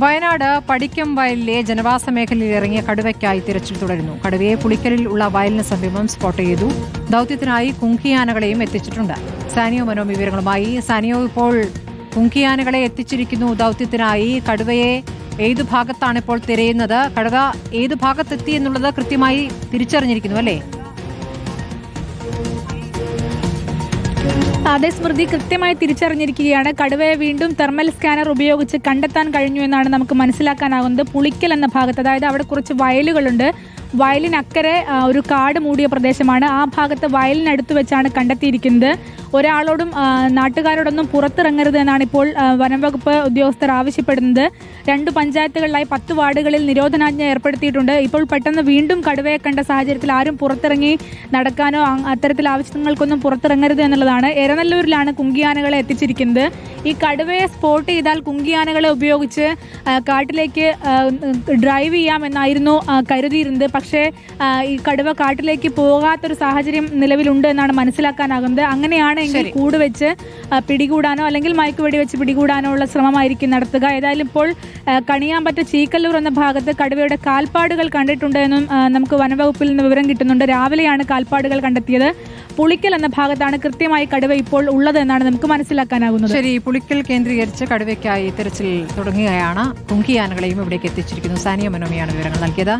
വയനാട് പടിക്കം വയലിലെ ജനവാസ മേഖലയിൽ ഇറങ്ങിയ കടുവയ്ക്കായി തിരച്ചിൽ തുടരുന്നു. കടുവയെ പുളിക്കലിൽ ഉള്ള വയലിന് സമീപം സ്പോട്ട് ചെയ്തു. ദൌത്യത്തിനായി കുങ്കിയാനകളെയും എത്തിച്ചിട്ടുണ്ട്. സാനിയോ മനോ വിവരങ്ങളുമായി സാനിയോ ഇപ്പോൾ കുങ്കിയാനകളെ എത്തിച്ചിരിക്കുന്നു. ദൌത്യത്തിനായി കടുവയെ ഏത് ഭാഗത്താണ് ഇപ്പോൾ തിരയുന്നത്? കടുവ ഏത് ഭാഗത്തെത്തി എന്നുള്ളത് കൃത്യമായി തിരിച്ചറിഞ്ഞിരിക്കുന്നു അല്ലേ? അതേ സ്മൃതി കൃത്യമായി തിരിച്ചറിഞ്ഞിരിക്കുകയാണ്. കടുവയെ വീണ്ടും തെർമൽ സ്കാനർ ഉപയോഗിച്ച് കണ്ടെത്താൻ കഴിഞ്ഞു എന്നാണ് നമുക്ക് മനസ്സിലാക്കാനാകുന്നത്. പുളിക്കൽ എന്ന ഭാഗത്ത് അതായത് അവിടെ കുറച്ച് വയലുകളുണ്ട്. വയലിനക്കരെ ഒരു കാട് മൂടിയ പ്രദേശമാണ്. ആ ഭാഗത്ത് വയലിനടുത്ത് വെച്ചാണ് കണ്ടെത്തിയിരിക്കുന്നത്. ഒരാളോടും നാട്ടുകാരോടൊന്നും പുറത്തിറങ്ങരുത് എന്നാണ് ഇപ്പോൾ വനം വകുപ്പ് ഉദ്യോഗസ്ഥർ ആവശ്യപ്പെടുന്നത്. രണ്ട് പഞ്ചായത്തുകളിലായി പത്ത് വാർഡുകളിൽ നിരോധനാജ്ഞ ഏർപ്പെടുത്തിയിട്ടുണ്ട്. ഇപ്പോൾ പെട്ടെന്ന് വീണ്ടും കടുവയെ കണ്ട സാഹചര്യത്തിൽ ആരും പുറത്തിറങ്ങി നടക്കാനോ അത്തരത്തിൽ ആവശ്യങ്ങൾക്കൊന്നും പുറത്തിറങ്ങരുത് എന്നുള്ളതാണ്. എരനല്ലൂരിലാണ് കുങ്കിയാനകളെ എത്തിച്ചിരിക്കുന്നത്. ഈ കടുവയെ സ്പോട്ട് ചെയ്താൽ കുങ്കിയാനകളെ ഉപയോഗിച്ച് കാട്ടിലേക്ക് ഡ്രൈവ് ചെയ്യാമെന്നായിരുന്നു കരുതിയിരുന്നത്. പക്ഷേ ഈ കടുവ കാട്ടിലേക്ക് പോകാത്തൊരു സാഹചര്യം നിലവിലുണ്ട് എന്നാണ് മനസ്സിലാക്കാനാകുന്നത്. അങ്ങനെയാണെങ്കിൽ കൂട് വെച്ച് പിടികൂടാനോ അല്ലെങ്കിൽ മയക്കുവെടി വെച്ച് പിടികൂടാനോ ഉള്ള ശ്രമമായിരിക്കും നടത്തുക. ഏതായാലും ഇപ്പോൾ കണിയാൻ കണിയാമ്പറ്റ ചീക്കല്ലൂർ എന്ന ഭാഗത്ത് കടുവയുടെ കാൽപ്പാടുകൾ കണ്ടിട്ടുണ്ട് എന്നും നമുക്ക് വനവകുപ്പിൽ നിന്ന് വിവരം കിട്ടുന്നുണ്ട്. രാവിലെയാണ് കാൽപ്പാടുകൾ കണ്ടെത്തിയത്. പുളിക്കൽ എന്ന ഭാഗത്താണ് കൃത്യമായി കടുവ ഇപ്പോൾ ഉള്ളത് എന്നാണ് നമുക്ക് മനസ്സിലാക്കാനാകുന്നത്. ശരി പുളിക്കൽ കേന്ദ്രീകരിച്ച് കടുവയ്ക്കായി തിരച്ചിൽ തുടങ്ങുകയാണ്. കുങ്കിയാനകളെയും ഇവിടേക്ക് എത്തിച്ചിരിക്കുന്നു. സാനിയ മനോമിയാണ് വിവരങ്ങൾ നൽകിയത്.